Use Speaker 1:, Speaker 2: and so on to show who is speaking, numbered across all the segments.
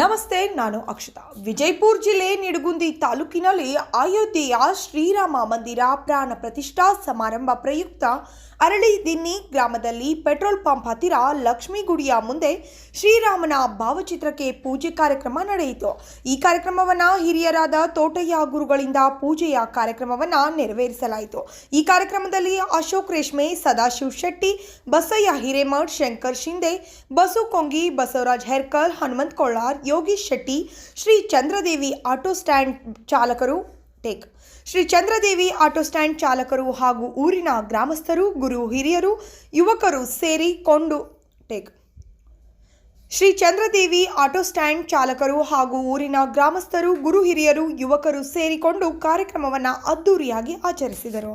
Speaker 1: ನಮಸ್ತೆ, ನಾನು ಅಕ್ಷತಾ. ವಿಜಯಪುರ ಜಿಲ್ಲೆ ನಿಡಗುಂದಿ ತಾಲೂಕಿನಲ್ಲಿ ಅಯೋಧ್ಯೆಯ ಶ್ರೀರಾಮ ಮಂದಿರ ಪ್ರಾಣ ಪ್ರತಿಷ್ಠಾ ಸಮಾರಂಭ ಪ್ರಯುಕ್ತ ಅರಳಿ ದಿನ್ನಿ ಗ್ರಾಮದಲ್ಲಿ ಪೆಟ್ರೋಲ್ ಪಂಪ್ ಹತ್ತಿರ ಲಕ್ಷ್ಮೀ ಗುಡಿಯ ಮುಂದೆ ಶ್ರೀರಾಮನ ಭಾವಚಿತ್ರಕ್ಕೆ ಪೂಜೆ ಕಾರ್ಯಕ್ರಮ ನಡೆಯಿತು. ಈ ಕಾರ್ಯಕ್ರಮವನ್ನು ಹಿರಿಯರಾದ ತೋಟಯ್ಯ ಗುರುಗಳಿಂದ ಪೂಜೆಯ ಕಾರ್ಯಕ್ರಮವನ್ನು ನೆರವೇರಿಸಲಾಯಿತು. ಈ ಕಾರ್ಯಕ್ರಮದಲ್ಲಿ ಅಶೋಕ್ ರೇಷ್ಮೆ, ಸದಾಶಿವ್ ಶೆಟ್ಟಿ, ಬಸಯ್ಯ ಹಿರೇಮಠ್, ಶಂಕರ್ ಶಿಂದೆ ಬಸು ಕೊಂಗಿ, ಬಸವರಾಜ್ ಹೆರ್ಕಲ್, ಹನುಮಂತ್ ಕೊಳ್ಳಾರ್ ಯೋಗೀಶ್ ಶೆಟ್ಟಿ, ಶ್ರೀ ಚಂದ್ರದೇವಿ ಆಟೋ ಸ್ಟ್ಯಾಂಡ್ ಚಾಲಕರು ಟೇಕ್. ಶ್ರೀ ಚಂದ್ರದೇವಿ ಆಟೋ ಸ್ಟ್ಯಾಂಡ್ ಚಾಲಕರು ಹಾಗೂ ಊರಿನ ಗ್ರಾಮಸ್ಥರು, ಗುರು ಹಿರಿಯರು, ಯುವಕರು ಸೇರಿ ಕೊಂಡು ಟೇಕ್. ಶ್ರೀ ಚಂದ್ರದೇವಿ ಆಟೋ ಸ್ಟ್ಯಾಂಡ್ ಚಾಲಕರು ಹಾಗೂ ಊರಿನ ಗ್ರಾಮಸ್ಥರು, ಗುರು ಹಿರಿಯರು, ಯುವಕರು ಸೇರಿಕೊಂಡು ಕಾರ್ಯಕ್ರಮವನ್ನು ಅದ್ದೂರಿಯಾಗಿ ಆಚರಿಸಿದರು.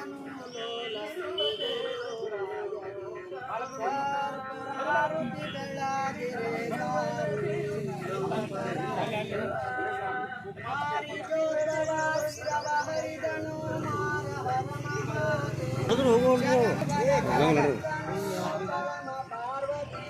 Speaker 2: ಪಾರ್ವತಿ